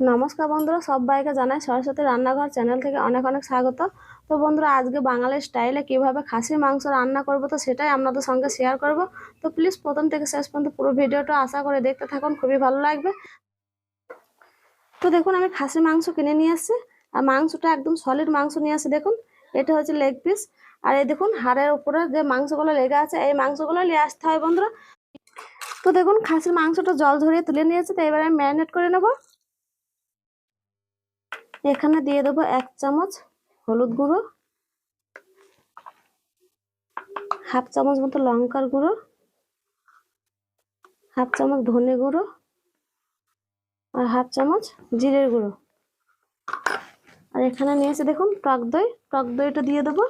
নমস্কার বন্ধুরা, সবাইকে জানাই সরস্বতী রান্নাঘর চ্যানেল থেকে অনেক অনেক স্বাগত। তো বন্ধুরা, আজকে বাঙালির স্টাইলে কীভাবে খাসির মাংস রান্না করব তো সেটাই আপনাদের সঙ্গে শেয়ার করব। তো প্লিজ প্রথম থেকে শেষ পর্যন্ত পুরো ভিডিওটা আশা করে দেখতে থাকুন, খুবই ভালো লাগবে। তো দেখুন, আমি খাসির মাংস কিনে নিয়ে আসছি আর মাংসটা একদম সলিড মাংস নিয়ে আসি দেখুন। এটা হচ্ছে লেগ পিস আর এই দেখুন, হাড়ের উপরে যে মাংসগুলো লেগে আছে, এই মাংসগুলো নিয়ে আসতে হয় বন্ধুরা। তো দেখুন, খাসির মাংসটা জল ঝরিয়ে তুলে নিয়েছে, তো এবারে আমি ম্যারিনেট করে নেব। এখানে দিয়ে দেবো এক চামচ হলুদ গুঁড়ো, হাফ চামচ মতো লঙ্কার গুঁড়ো, হাফ চামচ ধনে গুঁড়ো আর হাফ চামচ জিরের গুঁড়ো। আর এখানে নিয়েছে দেখুন, টক দই, টক দইটা দিয়ে দেবো।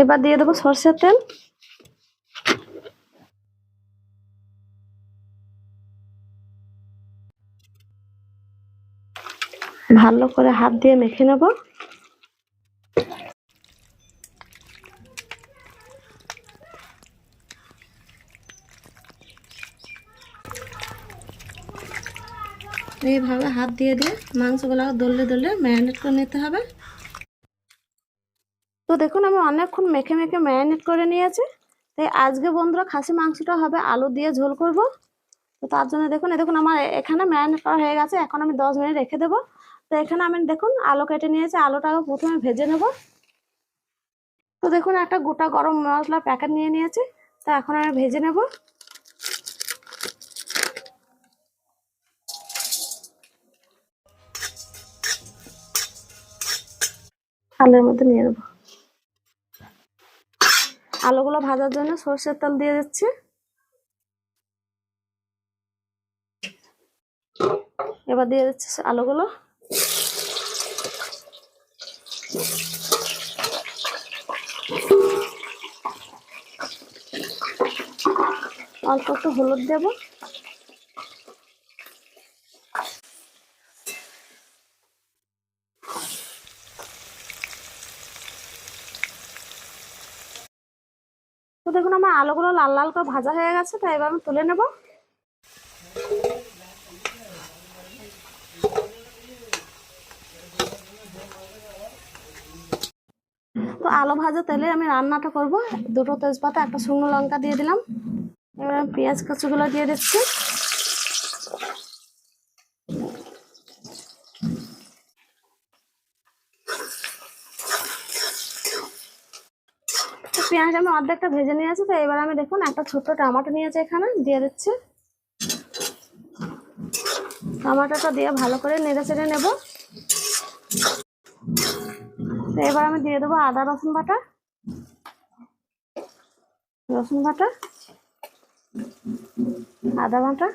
এবার দিয়ে দেবো সর্ষের তেল। ভালো করে হাত দিয়ে মেখে নেব। এইভাবে হাত দিয়ে দিয়ে মাংসগুলো দলে দলে ম্যারিনেট করে নিতে হবে। তো দেখুন, আমি অনেকক্ষণ মেখে মেখে ম্যারিনেট করে নিয়েছি। তাই আজকে বন্ধুরা খাসি মাংসটা হবে আলু দিয়ে ঝোল করব। তো তার জন্য দেখুন দেখুন আমার এখানে ম্যারিনেট করা হয়ে গেছে। এখন আমি দশ মিনিট রেখে দেবো। তো এখানে আমি দেখুন, আলু কেটে নিয়েছি। আলুটাকে প্রথমে ভেজে নেব। তো দেখুন, একটা গোটা গরম মশলার প্যাকেট নিয়ে নিয়েছি। তো এখন আমি ভেজে নেব। আলুর মধ্যে নিয়ে নেব। আলুগুলো ভাজার জন্য সর্ষের তেল দিয়ে দিচ্ছি। এবার দিয়ে দিচ্ছি আলুগুলো। অল্প একটু হলুদ দেবো। দেখুন, আমার আলুগুলো লাল লাল করে ভাজা হয়ে গেছে, তাই এবার আমি তুলে নেব। তো আলু ভাজা তেলে আমি রান্নাটা করব। দুটো তেজপাতা, একটা শুকনো লঙ্কা দিয়ে দিলাম। এবার পেঁয়াজ কাঁচুগুলো দিয়ে দিচ্ছি তো পেঁয়াজ আমি অর্ধেকটা ভেজে নিয়েছি তো এবার আমি দেখুন একটা ছোট্ট টমেটো নিয়েছি এখানে, দিয়ে দিচ্ছি। টমেটোটা দিয়ে ভালো করে নেড়ে চেড়ে নেব। এবার আমি দিয়ে দেবো আদা, রসুন বাটা। রসুন বাটা, আদা বাটা।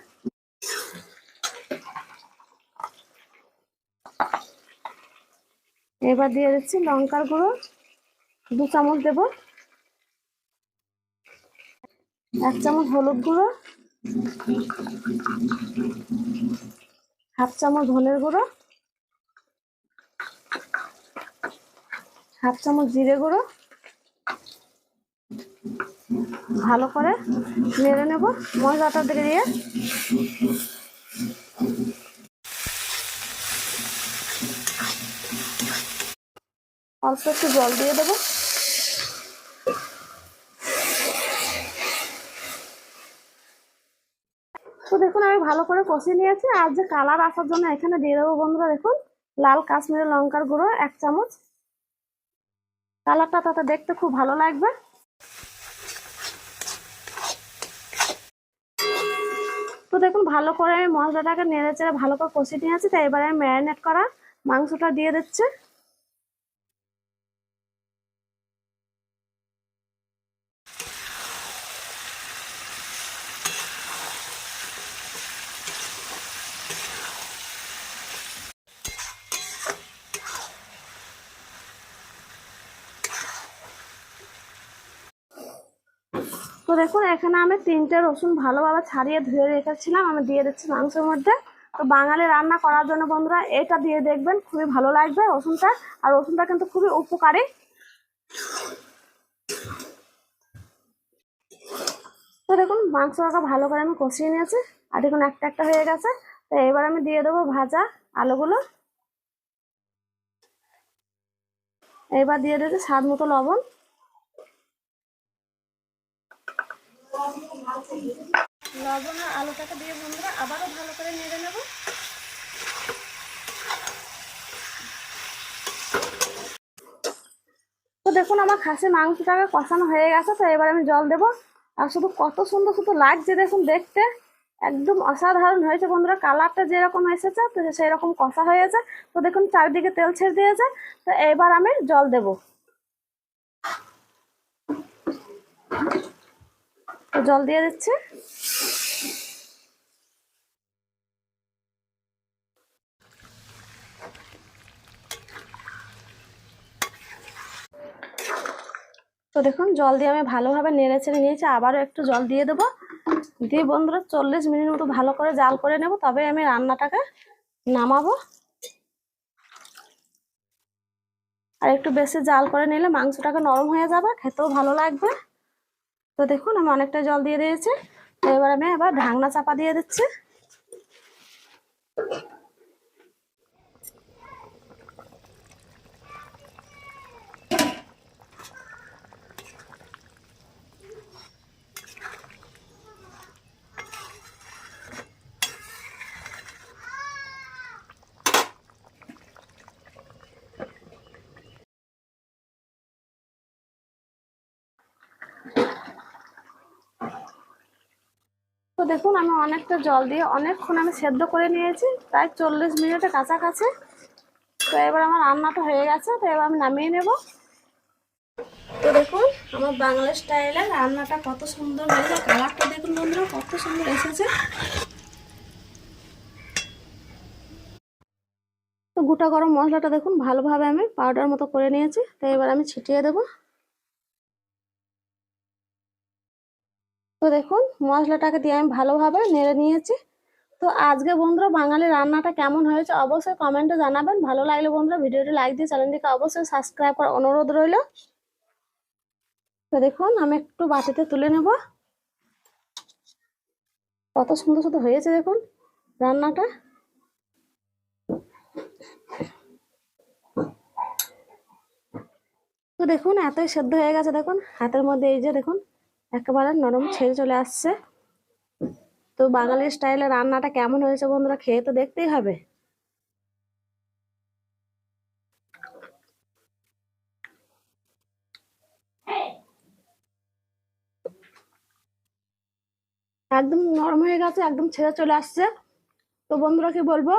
এবার দিয়ে দিচ্ছি লঙ্কার গুঁড়ো, দু চামচ দেবো। এক চামচ হলুদ গুঁড়ো, হাফ চামচ ধনের গুঁড়ো, হাফ চামচ জিরে গুঁড়ো, ভালো করে নেড়ে নেব মশলাটা দিকে দিয়ে অল্প একটু জল দিয়ে দেবো তো দেখুন আমি ভালো করে কষিয়ে নিয়েছি। আর যে কালার আসার জন্য এখানে দিয়ে দেবো বন্ধুরা, দেখুন, লাল কাশ্মীরি লঙ্কার গুঁড়ো, এক চামচ। কালারটা তাতে দেখতে খুব ভালো লাগবে। তো দেখুন, ভালো করে আমি মশলাটাকে নেড়ে চেড়ে ভালো করে কষিয়ে নিয়েছি। তাই এবারে আমি ম্যারিনেট করা মাংসটা দিয়ে দিচ্ছে। তো দেখুন, এখানে আমি তিনটে রসুন ভালোভাবে ছাড়িয়ে ধুয়ে রেখেছিলাম, আমি দিয়ে দিচ্ছি মাংসের মধ্যে। তো বাঙালি রান্না করার জন্য বন্ধুরা, এটা দিয়ে দেখবেন খুবই ভালো লাগবে রসুনটা, আর রসুনটা কিন্তু খুবই উপকারী। তো দেখুন মাংসটা ভালো করে আমি কষিয়ে নিয়েছি, আর দেখুন একটা একটা হয়ে গেছে। তো এবার আমি দিয়ে দেবো ভাজা আলুগুলো। এবার দিয়ে দিয়েছি স্বাদ মতো লবণ। লবণ আর আলুটাকে দিয়ে বন্ধুরা আবারও ভালো করে নেড়ে নেব। তো দেখুন আমার খাসি মাংসটাকে কষানো হয়ে গেছে, তো এবার আমি জল দেব। আর শুধু কত সুন্দর শুধু লাগছে দেখুন দেখতে। একদম অসাধারণ হয়েছে বন্ধুরা, কালারটা যেরকম এসেছে, তো সেই রকম কষা হয়েছে। তো দেখুন চারিদিকে তেল ছেড়ে দিয়েছে, তো এবার আমি জল দেব। জল দিয়ে দিচ্ছি। তো দেখুন, জল দিয়ে আমি ভালোভাবে নেড়ে ছেড়ে নিয়েছি। আবারও একটু জল দিয়ে দেবো। দিয়ে বন্ধুরা চল্লিশ মিনিট মতো ভালো করে জাল করে নেব। তবে আমি রান্নাটাকে নামাবো। আর একটু বেশি জাল করে নিলে মাংসটাকে নরম হয়ে যাবে, খেতেও ভালো লাগবে। তো দেখুন, আমি অনেকটা জল দিয়ে দিয়েছি। তো এবার আমি আবার ঢাকনা চাপা দিয়ে দিচ্ছি। দেখুন, আমি অনেকটা জল দিয়ে অনেকক্ষণ আমি সেদ্ধ করে নিয়েছি, প্রায় চল্লিশ মিনিটের কাছাকাছি। তো এবার আমার রান্নাটা হয়ে গেছে, তো এবার আমি নামিয়ে নেব। তো দেখুন, আমার বাংলা স্টাইলে রান্নাটা কত সুন্দর হয়েছে, কালারটা দেখুন বন্ধুরা, কত সুন্দর এসেছে। তো গোটা গরম মশলাটা দেখুন, ভালোভাবে আমি পাউডার মতো করে নিয়েছি, তো এবার আমি ছিটিয়ে দেবো। দেখুন, মশলাটাকে দিয়ে আমি ভালোভাবে নেড়ে নিয়েছি। তো আজকে বন্ধুরা বাঙালি রান্নাটা কেমন হয়েছে অবশ্যই কমেন্টে জানাবেন। ভালো লাগলে বন্ধুরা ভিডিওটি লাইক দিয়ে চ্যানেলটিকে অবশ্যই সাবস্ক্রাইব করার অনুরোধ রইল। তো দেখুন, আমি একটু বাটিতে তুলে নেব। কত সুন্দর সুন্দর হয়েছে দেখুন রান্নাটা। তো দেখুন, এতই সেদ্ধ হয়ে গেছে দেখুন, হাতের মধ্যে এই যে দেখুন একেবারে নরম ছেড়ে চলে আসছে। তো বাঙালির স্টাইলে রান্নাটা কেমন হয়েছে বন্ধুরা, খেয়ে তো দেখতেই হবে। একদম নরম হয়ে গেছে, একদম ছেড়ে চলে আসছে। তো বন্ধুরা কি বলব,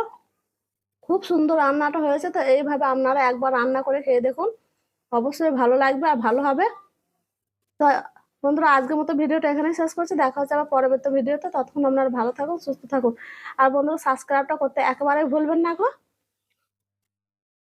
খুব সুন্দর রান্নাটা হয়েছে। তো এইভাবে আপনারা একবার রান্না করে খেয়ে দেখুন। অবশ্যই ভালো লাগবে আর ভালো হবে। তো বন্ধুরা, আজকের মতো ভিডিওটা এখানেই শেষ করছি। দেখা হচ্ছে আবার পরবর্তী ভিডিওতে। ততক্ষণ আপনারা ভালো থাকুন, সুস্থ থাকুন। আর বন্ধুরা সাবস্ক্রাইবটা করতে একেবারেই ভুলবেন না গো।